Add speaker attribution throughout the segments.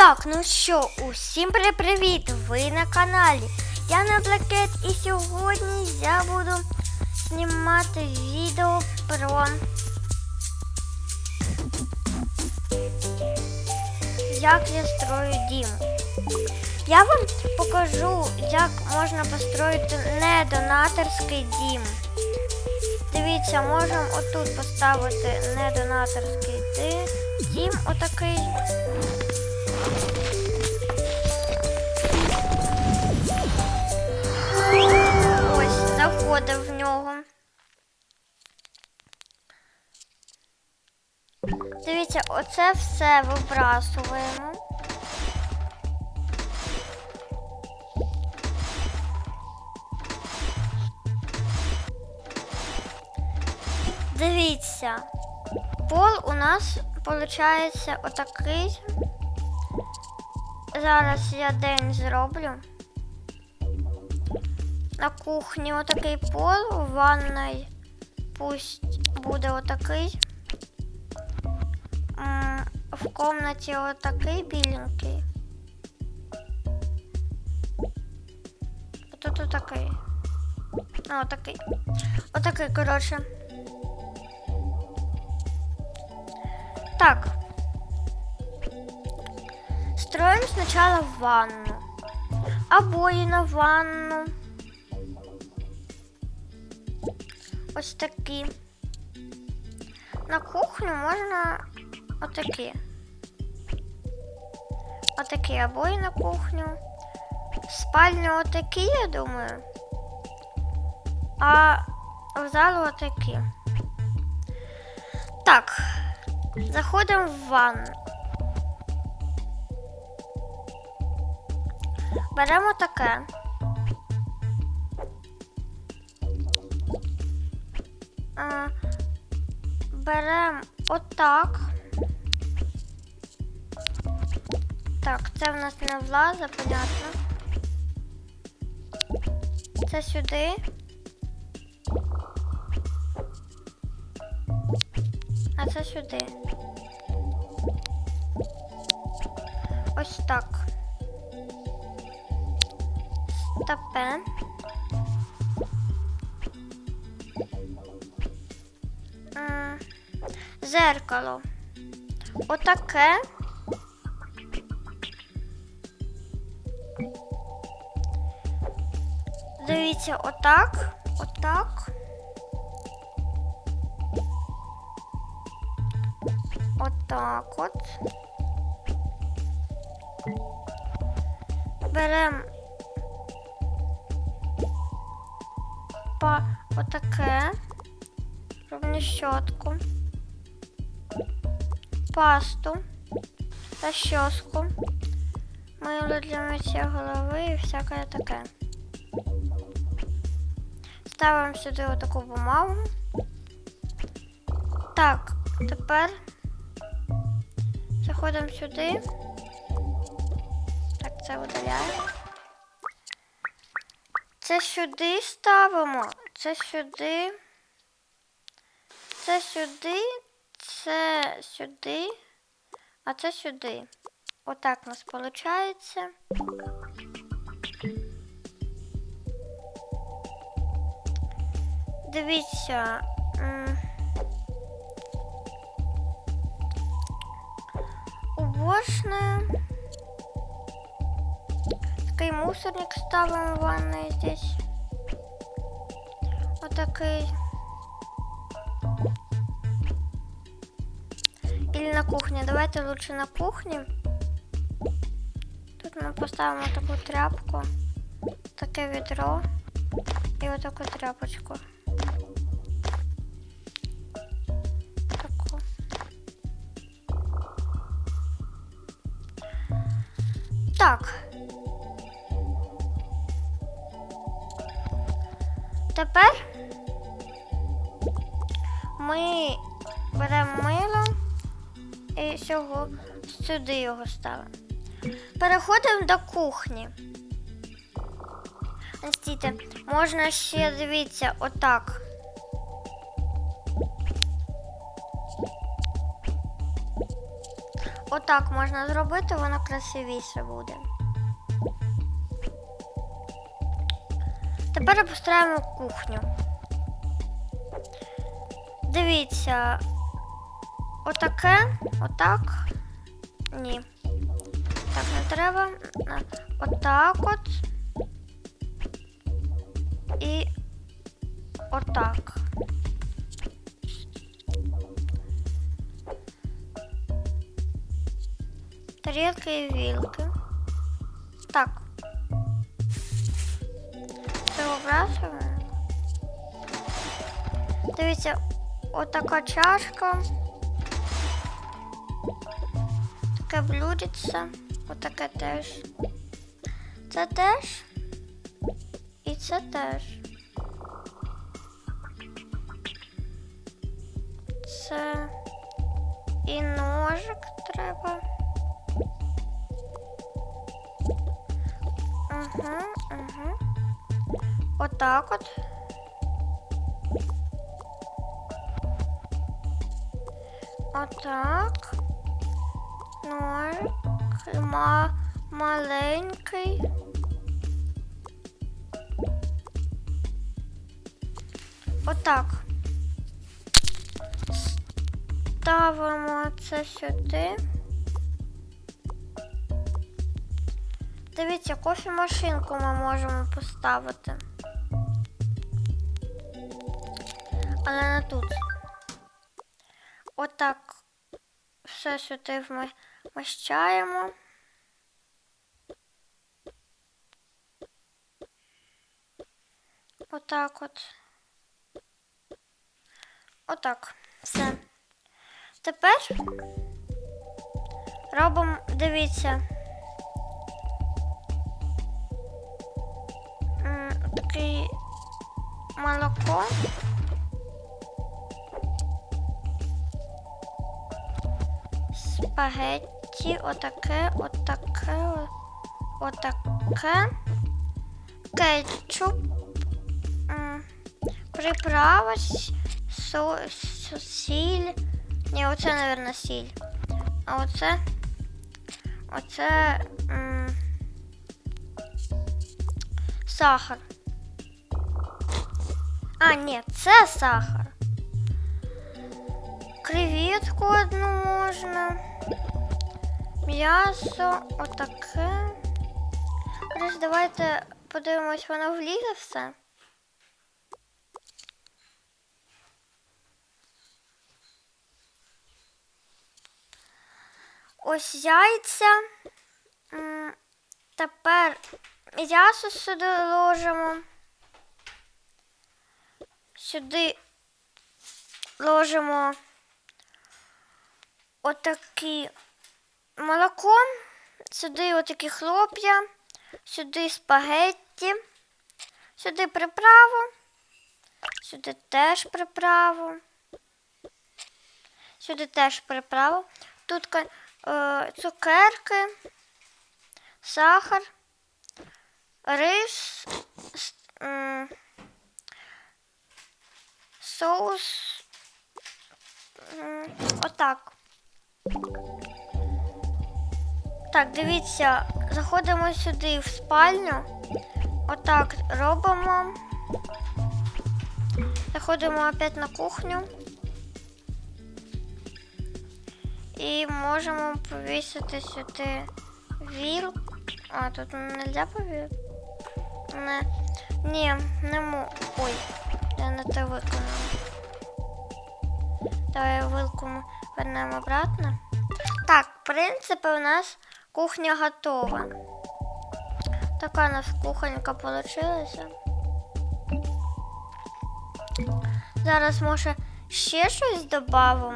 Speaker 1: Так, ну що, усім привіт! Ви на каналі Яна Блакет і сьогодні я буду знімати відео про як я строю дім. Я вам покажу, як можна построїти недонаторський дім. Дивіться, можемо отут поставити недонаторський ди- дім отакий. Ось, заходив в нього. Дивіться, оце все вибрасуємо. Дивіться, пол у нас виходить отакий. Зараз я день зроблю. На кухні отакий пол, у ванной пусть буде отакий. М, В комнаті отакий біленький. Тут отакий. А, отакий. Отакий, коротше. Так. Строим сначала ванну. Обои на ванну. Ось такі. На кухню можна отакі. Отакі обої на кухню. Спальню отакі, я думаю. А в залу отакі. Так. Заходимо в ванну. Беремо таке. Беремо отак. Так, це в нас не влазить, понятно. Це сюди. А це сюди. Ось так. Стопе. Зеркало. Отаке. Дивіться, отак, отак. Отак от. Беремо па отаке. Щотку. Пасту. Розчоску. Мило для миття голови і всяке таке. Ставимо сюди отаку бумагу. Так, тепер заходимо сюди. Так, це видаляємо. Це сюди ставимо, це сюди, це сюди, це сюди, а це сюди. Отак у нас виходить. Дивіться. м, Уборная. Такий мусорник ставимо в ванной здесь. Вот на кухне. Давайте лучше на кухне. Тут ми поставимо таку тряпку, таке відро і отаку тряпочку. Таку. Так. Тепер ми беремо мило і сього, сюди його ставимо. Переходимо до кухні. Стійте, можна ще дивіться отак. отак можна зробити, воно красивіше буде. Тепер обустраємо кухню. Дивіться, отаке, отак. Ні. Так не треба. Отак от. І отак. Тарілки і вілки. Так. Це вибрасуємо. Дивіться, отака чашка. Таке блюдце. Отаке теж. Це теж. І це теж. Це і ножик треба. Угу, угу. Отак от. Отак. Ножик. Ма маленький. Отак. Ставимо це сюди. Дивіться, кофемашинку ми можемо поставити. Але не тут. Отак все сюди вми- вміщаємо. Отак от. Отак. Все. Тепер робимо, дивіться. Такий молоко. Спагетті, отаке, отаке, отаке. Кетчуп. м, Приправа, со, с- сіль. Ні, оце, мабуть, сіль. А оце. Оце. м, Сахар. А, ні, це сахар. Креветку одну можна. М'ясо, отаке. Коротше, давайте подивимось, воно влізе все. Ось яйця. Тепер м'ясо сюди ложимо. Сюди ложимо отакі молоко, сюди отакі хлоп'я, сюди спагетті, сюди приправу, сюди теж приправу, сюди теж приправу. Тут е, цукерки, сахар, рис, м, соус. Отак. Так, дивіться, заходимо сюди в спальню. Отак робимо. Заходимо опять на кухню. І можемо повісити сюди віл. А, тут не можна повісити? Не. Ні, не мо. Ой, я не те виконала. Давай вилку ми вернемо обратно. Так, в принципі, у нас кухня готова. Така у нас кухонька получилася. Зараз, може, ще щось додамо.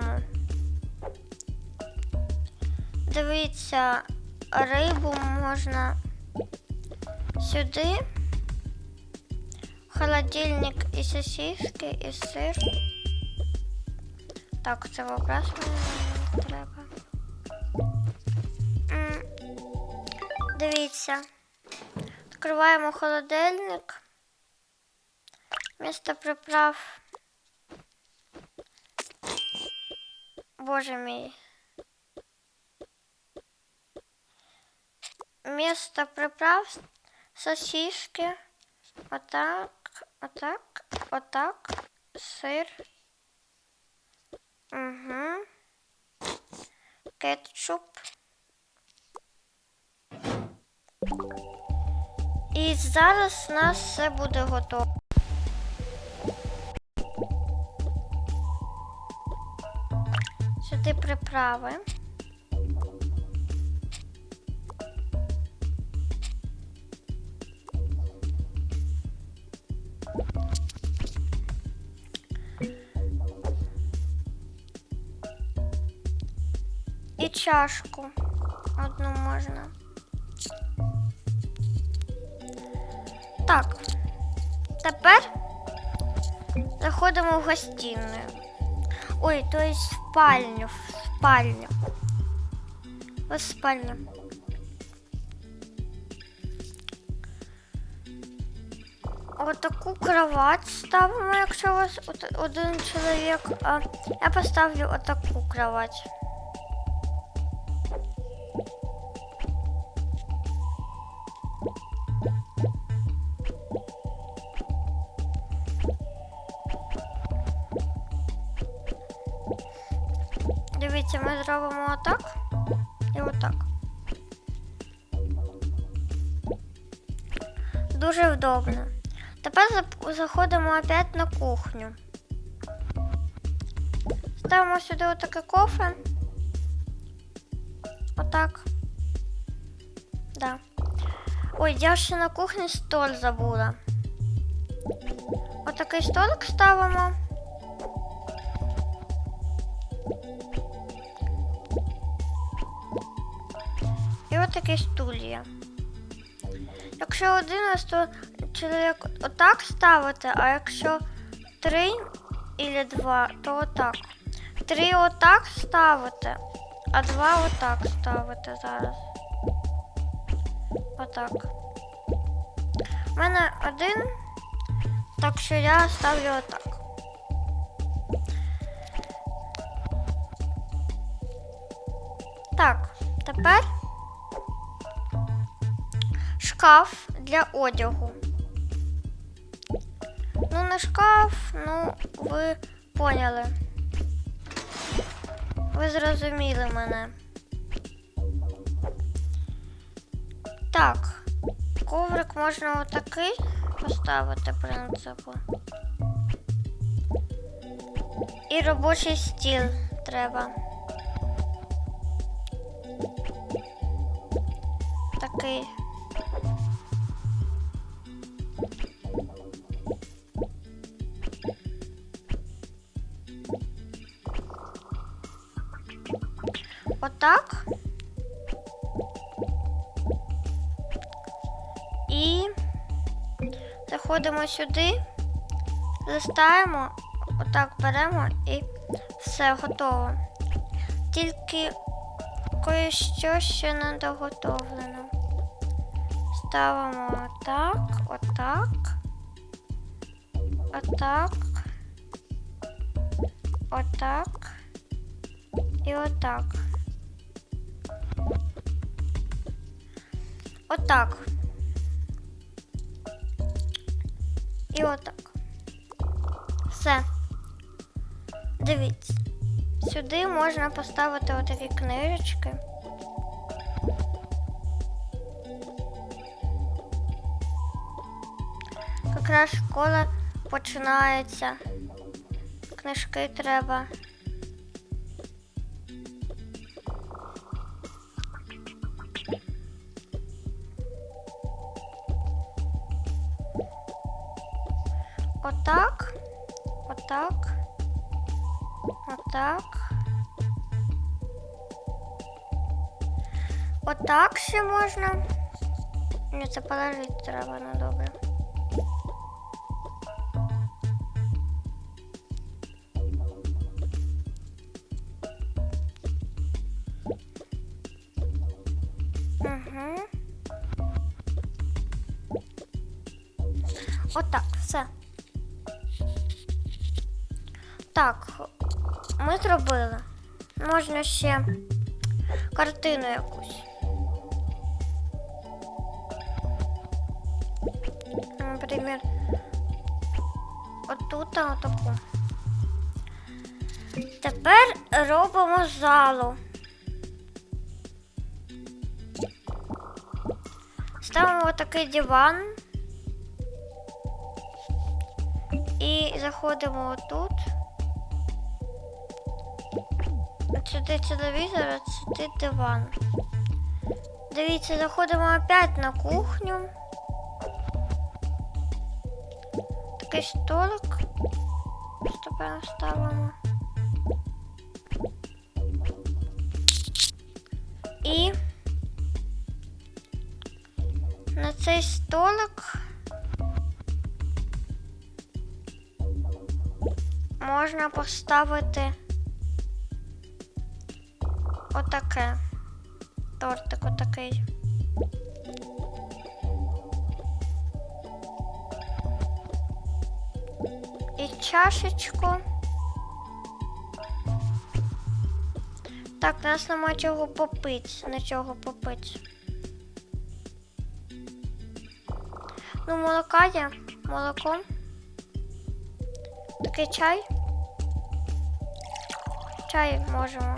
Speaker 1: Дивіться, рибу можна сюди. Холодильник і сосиски, і сир. Так, це вопрос мені треба. Дивіться. Відкриваємо холодильник. Місто приправ. Боже мій. вместо приправ сосиски. Отак, отак, отак, сир. Угу. Кетчуп. І зараз у нас все буде готово. Сюди приправи. І чашку одну можна. Так. Тепер заходимо в гостиную. Ой, то есть в спальню, в спальню. В спальню. Отаку кровать ставимо, якщо у вас один чоловік. А я поставлю отаку кровать. Зробимо отак і отак. Дуже вдобно. Тепер заходимо опять на кухню. Ставимо сюди отаке кофе. Отак. Да. Ой, я ще на кухні стол забула. Отакий столик ставимо. Такі стулья. Якщо один то чоловік отак ставити, а якщо три або два, то отак. Три отак ставити, а два отак ставити зараз. Отак. У мене один, так що я ставлю отак. Так, тепер шкаф для одягу. Ну, не шкаф, ну, ви поняли. Ви зрозуміли мене. Так, коврик можна отакий поставити, принципу. І робочий стіл треба. Такий. Отак. І заходимо сюди, листаємо, отак беремо і все готово. Тільки кое-що ще не доготовлено. Ставимо отак, отак, отак, отак і отак. Отак. І отак. Все. Дивіться. Сюди можна поставити отакі книжечки. Якраз школа починається. Книжки треба. Ще можна. Ні, це положити треба на добре. Угу. Отак, все. Так, ми зробили. Можна ще картину робимо залу. Ставимо такий диван. І заходимо отут. От сюди телевізор, от сюди диван. Дивіться, заходимо опять на кухню. Такий столик. Тепер ставимо. І на цей столик можна поставити отаке. Тортик отакий. І чашечку. Так, у нас нема чого попить, нічого попить. Ну, молока є, молоко. Такий чай. Чай можемо.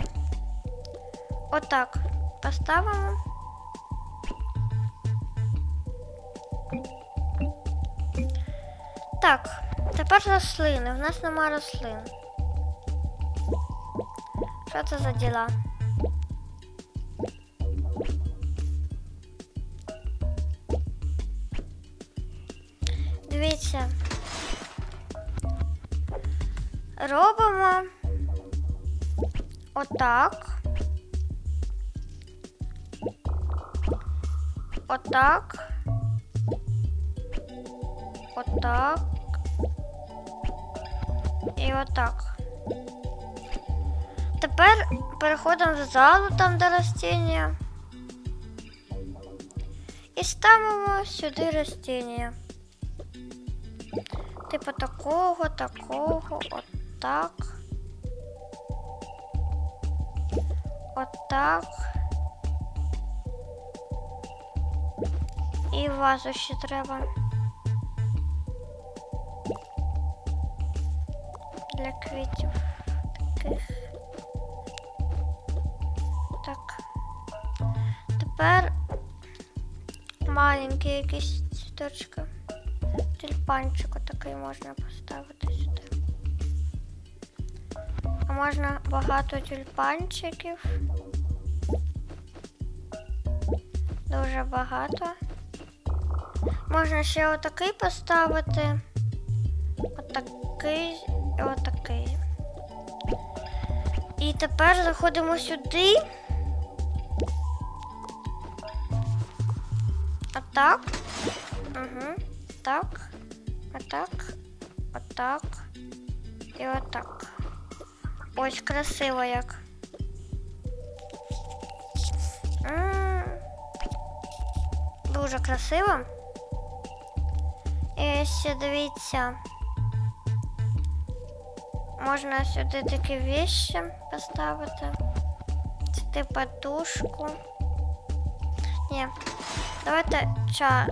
Speaker 1: Отак поставимо. Так, тепер рослини. У нас нема рослин. Що це за діла? Дивіться. Робимо отак. Отак. Отак. І отак. Тепер переходимо в залу, там де растіння. І ставимо сюди растіння. Типу такого, такого, отак. Отак. І вазу ще треба. Якийсь цвіточки. Тюльпанчик такий можна поставити сюди. А можна багато тюльпанчиків. Дуже багато. Можна ще отакий поставити. Отакий і отакий. І тепер заходимо сюди. Отак. Угу. Так. Отак. Отак. І отак. Ось красиво як. М, Дуже красиво. І ще дивіться. Можна сюди такі вещи поставити. Сюди подушку. Ні. Давайте ча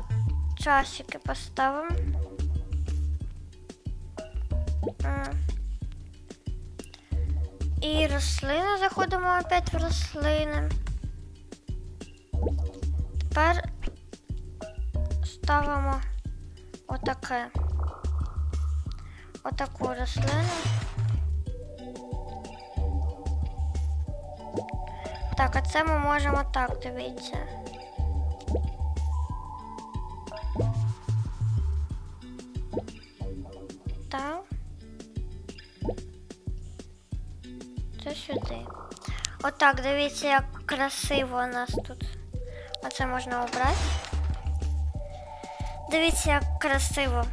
Speaker 1: часики поставимо. І рослини заходимо опять в рослини. Тепер ставимо отаке. Отаку рослину. Так, а це ми можемо так дивитися. Отак, дивіться, як красиво у нас тут. Оце можна обрати. Дивіться, як красиво.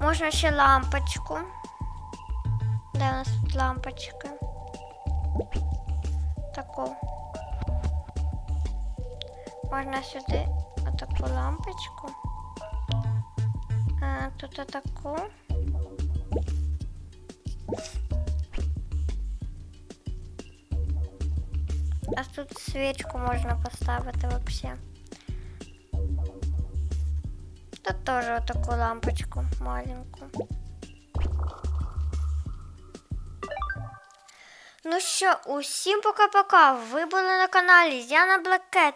Speaker 1: Можна ще лампочку. Де у нас тут лампочка? Таку. Можна сюди отаку лампочку. А, тут отаку. А тут свічку можна поставити вообще. Тут теж отаку лампочку маленьку. Ну що, усім пока-пока. Ви були на каналі Яна Блакет.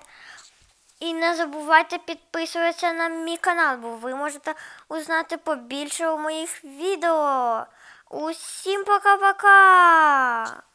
Speaker 1: І не забувайте підписуватися на мій канал, бо ви можете узнати побільше у моїх відео. Усім пока-пока!